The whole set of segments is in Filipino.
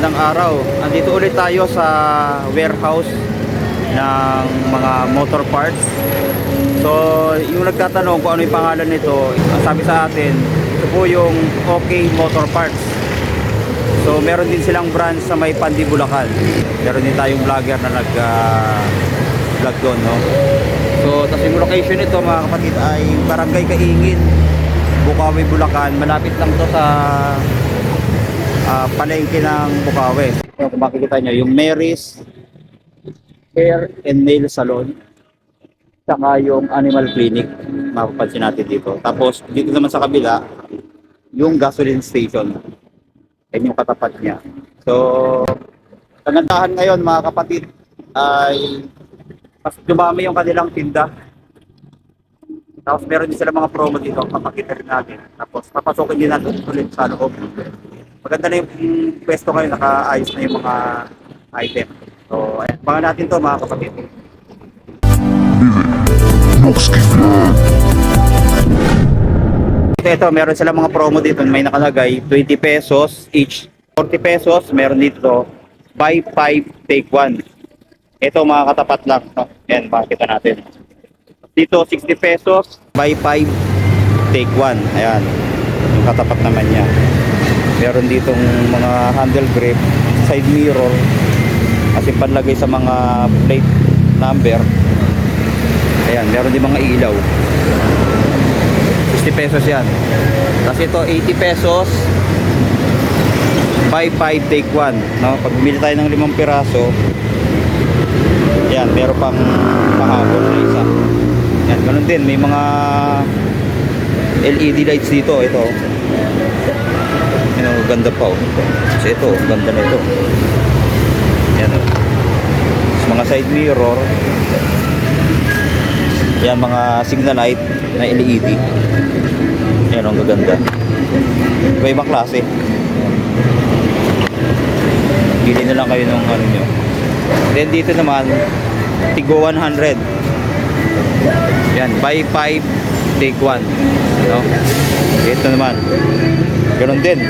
magandang araw. Andito ulit tayo sa warehouse ng mga motor parts. So, yung nagtatanong kung ano yung pangalan nito, ang sabi sa atin, ito po yung OK Motor Parts. So, meron din silang branch sa may Pandi, Bulacan. Meron din tayong vlogger na nag ah, vlog doon, no? So, tapos yung location nito mga kapatid ay Barangay Kaingin, Bukawi, Bulacan. Malapit lang to sa ah, palengke ng Bukawi. So, kung makikita nyo, yung Mary's Hair and Nail Salon saka yung Animal Clinic mapapansin natin dito. Tapos dito naman sa kabila yung gasoline station. Yan yung katapat niya. So, kagandahan ngayon mga kapatid ay mas dumami yung kanilang tinda. Tapos meron din sila mga promo dito, papakita rin natin. Tapos papasokin din natin ulit sa loob. Maganda na yung pwesto ngayon, nakaayos na yung mga item. So, ayan, abangan natin to mga kapatid. Ito, meron sila mga promo dito, may nakalagay 20 pesos each. 40 pesos, meron dito buy 5 take 1. Ito mga katapat lang, no? Yan, makikita natin. Dito 60 pesos, buy 5 take 1. Ayan. Yung katapat naman niya. Meron ditong mga handle grip, side mirror, kasi panlagay sa mga plate number. Ayan, meron din mga ilaw. 60 pesos yan. Tapos ito, 80 pesos. Buy 5, take 1. No? Pag bumili tayo ng limang piraso, yan, meron pang pahabol na isa. Yan, ganun din. May mga LED lights dito. Ito. Oh, ganda pa. Oh. Kasi ito, ganda na ito. Yan, oh. Tapos mga side mirror. Yan, mga signal light na LED. Yan, ang gaganda. Iba-ibang klase. Bili na lang kayo ng ano nyo. Then dito naman, Tigo 100. Yan, buy 5, take 1. No? Ito naman. Ganun din.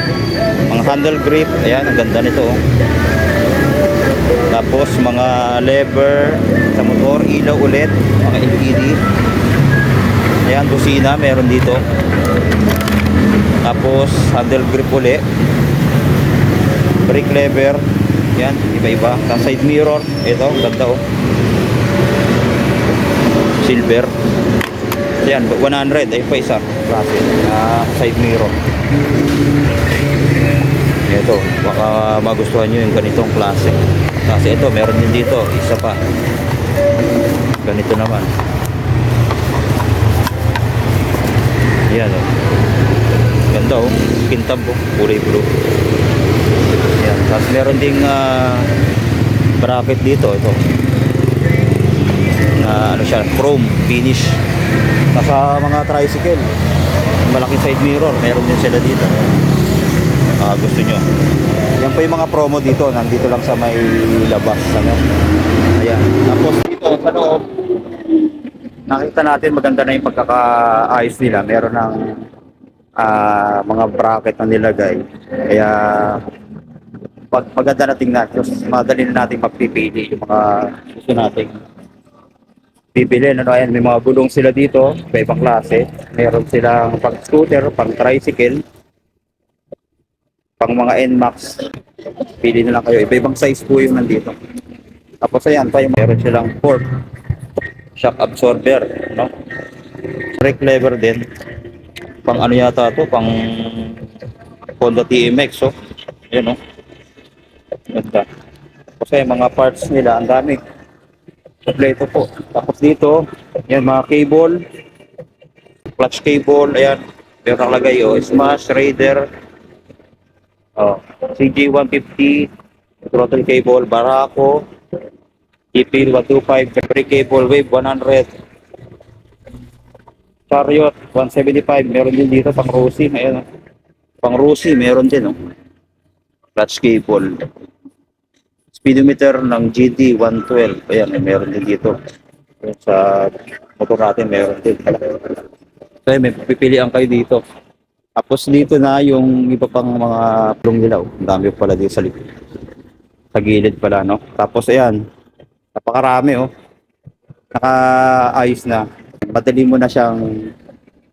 Mga handle grip. Ayan, ang ganda nito. Oh. Tapos mga lever sa motor, ilaw ulit, mga LED. Ayan, busina, meron dito. Tapos handle grip ulit. Brake lever. Yan, iba-iba. Sa side mirror, ito, ganda oh. Silver. Yan, 100. Ay pa isa. Klase. Ah, side mirror. Ito, baka magustuhan nyo yung ganitong klase. Kasi ito, meron din dito. Isa pa. Ganito naman. Yan oh. Ganda oh. Kintab oh. Kulay blue. Yan. Tapos meron ding ah, bracket dito. Ito. Na ano siya, chrome finish. Nasa mga tricycle. Malaking side mirror. Meron din sila dito. Ah, gusto nyo. Yan po yung mga promo dito. Nandito lang sa may labas. Ano? Ayan. Tapos dito sa loob, nakita natin maganda na yung pagkakaayos nila. Meron ng ah, mga bracket na nilagay. Kaya pag maganda na tingnan, just madali na natin magpipili yung mga gusto nating bibili. Ano, ayan, may mga gulong sila dito, iba ibang klase. Meron silang pang scooter, pang tricycle, pang mga NMAX. Pili na lang kayo. Iba-ibang size po yung nandito. Tapos ayan pa yung meron silang fork, shock absorber, no? Brake lever din. Pang ano yata to, pang Honda TMX, oh. Yan, oh. Ganda. Ayan, mga parts nila, ang dami. Kompleto po. Tapos dito, yan mga cable, clutch cable, ayan. Meron nakalagay, oh, Smash, Raider, oh, CG150, throttle cable, Barako, GP 125, battery cable, Wave 100, Chariot 175, meron din dito pang Rusi, ayan, oh. pang Rusi, meron din, oh. clutch cable, speedometer ng GT 112, ayan, eh, meron din dito. Sa motor natin, meron din. So, may pipilian kayo dito. Tapos dito na yung iba pang mga plong nilaw. Ang dami pala dito sa likod. Sa gilid pala, no? Tapos ayan, napakarami oh. Naka-ayos na. Madali mo na siyang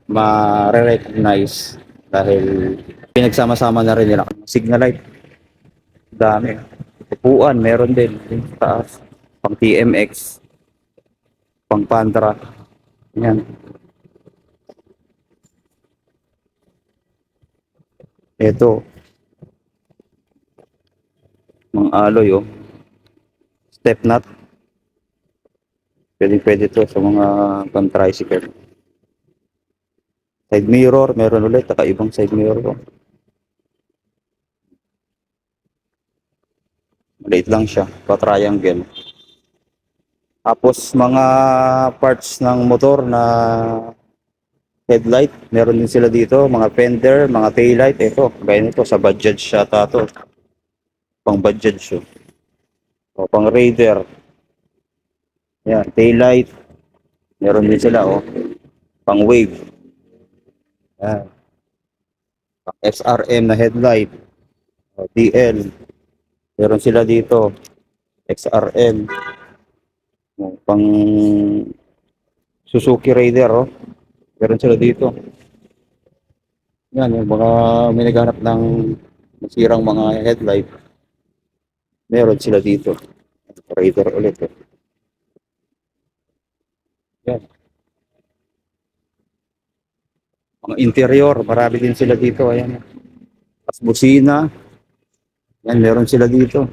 ma-recognize dahil pinagsama-sama na rin nila. Signal light. Dami. Upuan, meron din. Taas. Pang TMX. Pang Pantra. Yan. Ito. Mga alloy, oh. Step nut. Pwede pwede to sa mga pang tricycle. Side mirror, meron ulit. Kakaibang side mirror ko. Maliit lang siya. Pa-triangle. Tapos mga parts ng motor na headlight, meron din sila dito, mga fender, mga taillight, ito, gaya nito, sa Bajaj siya to. Pang Bajaj siya. O, pang Raider. Yan, taillight. Meron din sila, oh. Pang Wave. Yan. Pang SRM na headlight. DL. Meron sila dito. XRM. Pang Suzuki Raider, oh. Meron sila dito. Yan, yung mga may ng masirang mga headlight. Meron sila dito. Raider ulit. Eh. Yan. Mga interior, marami din sila dito. Ayan. Tapos busina. Yan, meron sila dito.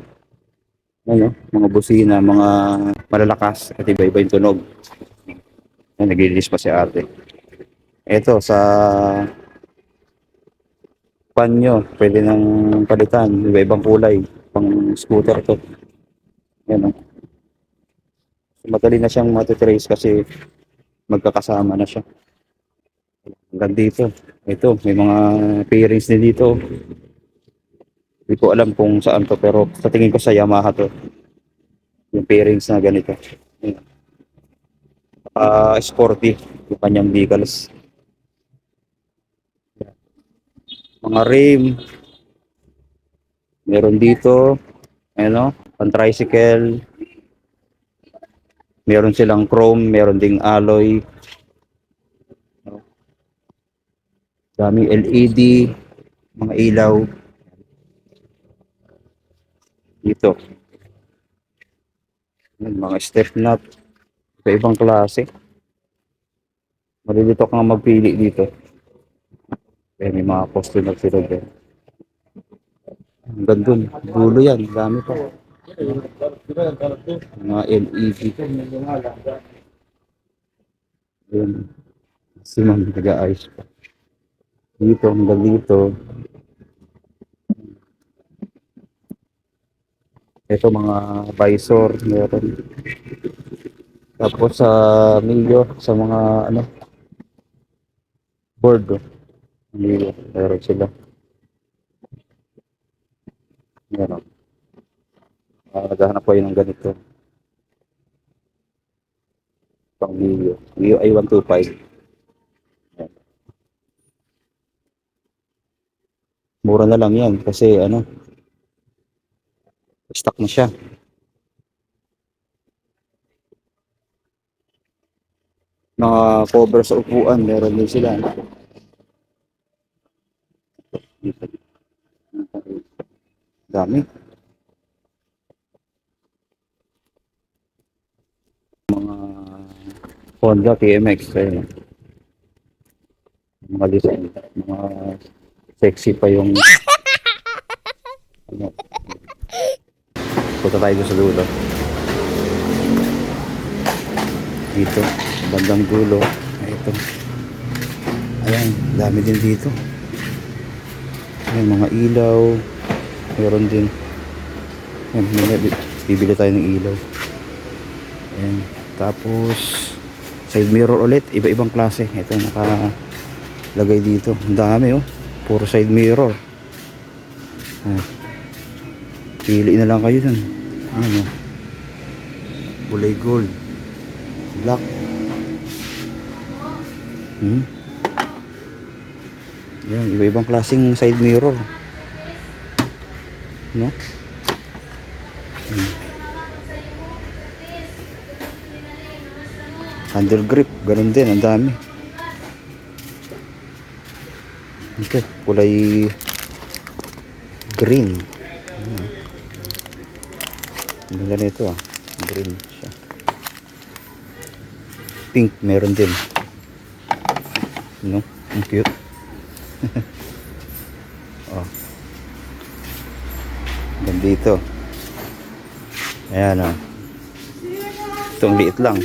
Ano, mga busina, mga malalakas at iba-iba yung tunog. Yan, naglilis pa si ate. Ito, sa panyo, pwede nang palitan, iba-ibang kulay, pang scooter to. Yan o. Madali na siyang matitrace kasi magkakasama na siya. Hanggang dito. Ito, may mga pairings din dito. Hindi ko alam kung saan to, pero sa tingin ko sa Yamaha to. Yung pairings na ganito. Ah, sporty yung kanyang vehicles. mga rim. Meron dito, ano, pang tricycle. Meron silang chrome, meron ding alloy. Dami LED, mga ilaw. Dito. Yan, mga step nut. Sa ibang klase. Malilito kang magpili dito. Eh, may mga poste na sila dyan. Hanggang dun, dulo yan, dami pa. Mga LED. Yun. Si ma'am nag-aayos pa. Dito, hanggang dito. Ito mga visor, meron. Tapos sa milyo, sa mga ano, board, oh. Hindi, meron sila. Meron. Uh, naghahanap ko yun ng ganito. Pang Mio. Mio ay 125. Ayan. Mura na lang yan kasi ano, stock na siya. Mga cover sa upuan, meron din sila. Dami. Mga Honda TMX. Ayun. Mga design. Mga sexy pa yung ano. Punta tayo sa dulo. Dito. Bandang dulo. Ito. Ayan. Dami din dito. Ayan, mga ilaw. Meron din. Ayan, may, bibili tayo ng ilaw. Ayan. Tapos, side mirror ulit. Iba-ibang klase. Ito, nakalagay dito. Ang dami, oh. Puro side mirror. Ayan. Pili na lang kayo dun. Ano? Kulay gold. Black. Hmm? Yan, iba-ibang klaseng side mirror. No? Hmm. Handle grip, ganun din, ang dami. Ito, kulay green. Hmm. Ang ganda nito ah. Green siya. Pink meron din. No? Ang cute. oh. Ganda dito. Ayan ah. Itong liit lang.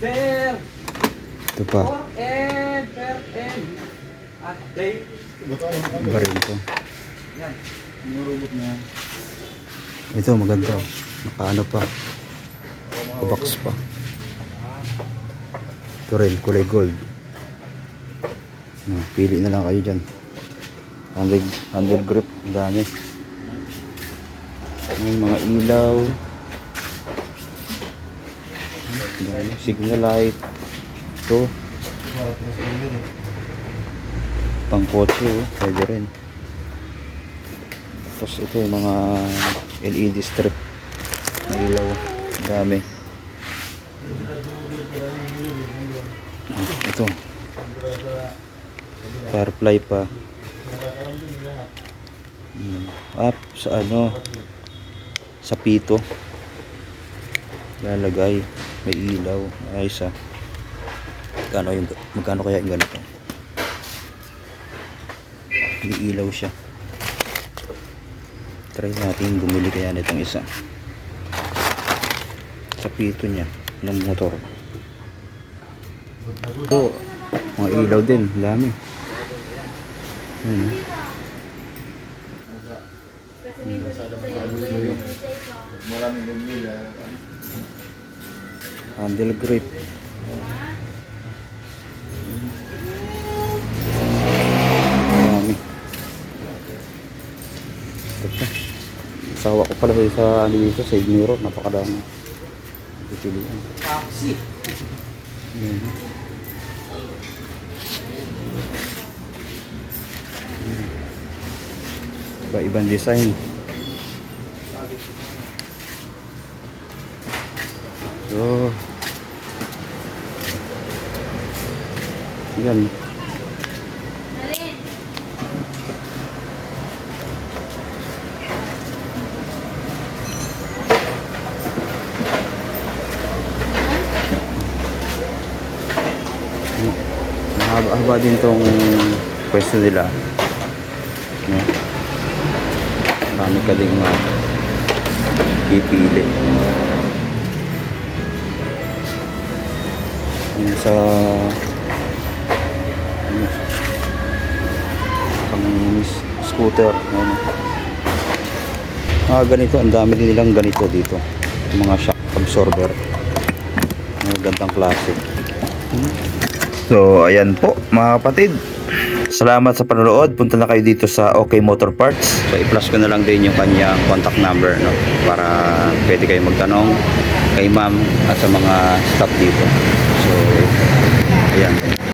There Ito pa. Iba rin ito. Ito maganda. Nakaano pa. Nakabox pa. Ito rin, kulay gold. Hmm, pili na lang kayo dyan. 100, 100 grip. Ang dami. May mga ilaw. Signal light. Ito. Pang kotse. Oh. Pwede rin. Tapos ito yung mga LED strip na ilaw. Dami. Ah, Ito. Firefly pa. Hmm. Up sa ano sa pito. Lalagay. May ilaw. Ayos ah. Magkano, yung, magkano kaya yung ganito? May ilaw siya. Try natin bumili kaya nitong isa. Sa pito niya ng motor. Ito mga ilaw din dami. Hmm. handle grip pala sa ano dito sa mirror napakadami pipilian Taxi. Yun. Iba-ibang design. So, yan. Mahaba-haba din tong pwesto nila. No? Marami ka ding mga pipili. Yung sa ano, scooter. Ano. Mga ganito, ang dami din nilang ganito dito. Yung mga shock absorber. Mga gandang klase. So, ayan po mga kapatid. Salamat sa panonood. Punta na kayo dito sa OK Motor Parts. So, i-flash ko na lang din yung kanyang contact number no? para pwede kayo magtanong kay ma'am at sa mga staff dito. So, ayan.